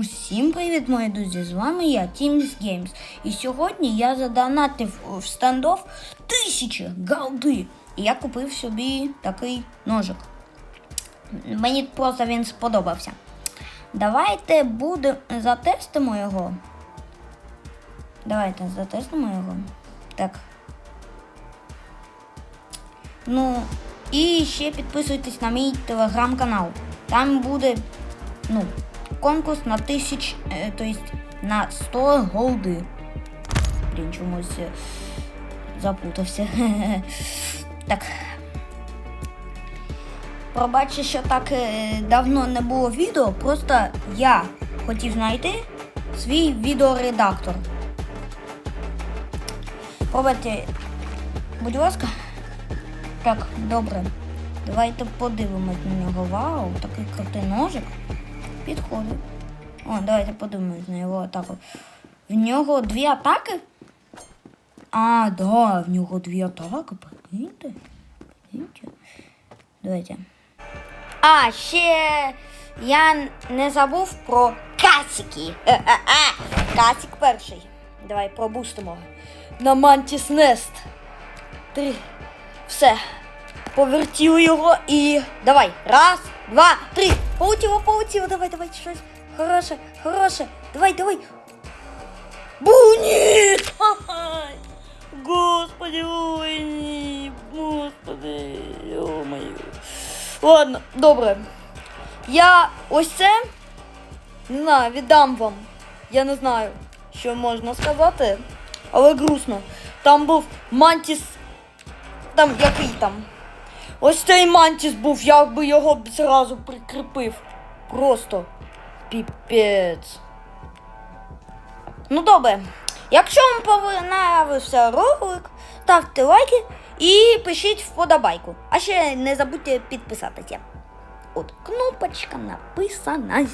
Усім привіт, мої друзі! З вами я, Teams Games. І сьогодні я задонатив в стендов тисячі галди. І я купив собі такий ножик. Мені просто він сподобався. Давайте буде затестимо його. Давайте затестимо його. Так. Ну, і ще підписуйтесь на мій телеграм-канал. Там буде, ну, конкурс на тисяч, е, то есть на 100 голди. Блін, чомусь е, запутався. так. Пробачте, що так е, давно не було відео, просто я хотів знайти свій відеоредактор. Пробачте, будь ласка. Так, добре. Давайте подивимось на нього. Вау, такий крутий ножик. Підходить. О, давайте подивимось на його атаку. В нього дві атаки? А, да, в нього дві атаки, прикиньте. Давайте. А, ще я не забув про касики. Е-е-е. Касик перший. Давай пробустимо. На Мантіс Нест. Три. Все. Повертів його і. Давай. Раз, два, три. Полетіло, полетіло. Давай, давай, щось. Хороше, хороше. Давай, давай. Буніт! Господи, ой. Господи, йо-моє. Ладно, добре. Я ось це. Не знаю, віддам вам. Я не знаю, що можна сказати. Але грустно. Там був Мантіс. Там який там. Ось цей Мантіс був, я би його б зразу прикріпив. Просто піпець. Ну добре. Якщо вам понравився ролик, ставте лайки і пишіть вподобайку. А ще не забудьте підписатися. От кнопочка написана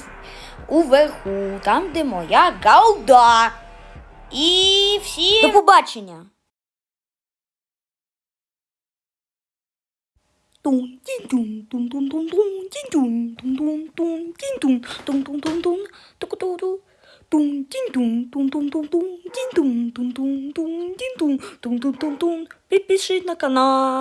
уверху, там, де моя галда. І всі. До побачення! 咚叮咚咚咚咚咚叮咚咚咚咚叮咚咚咚咚咚咚咚咚咚咚咚叮咚咚咚咚咚叮咚咚咚咚叮咚咚咚咚咚，别别是那个那。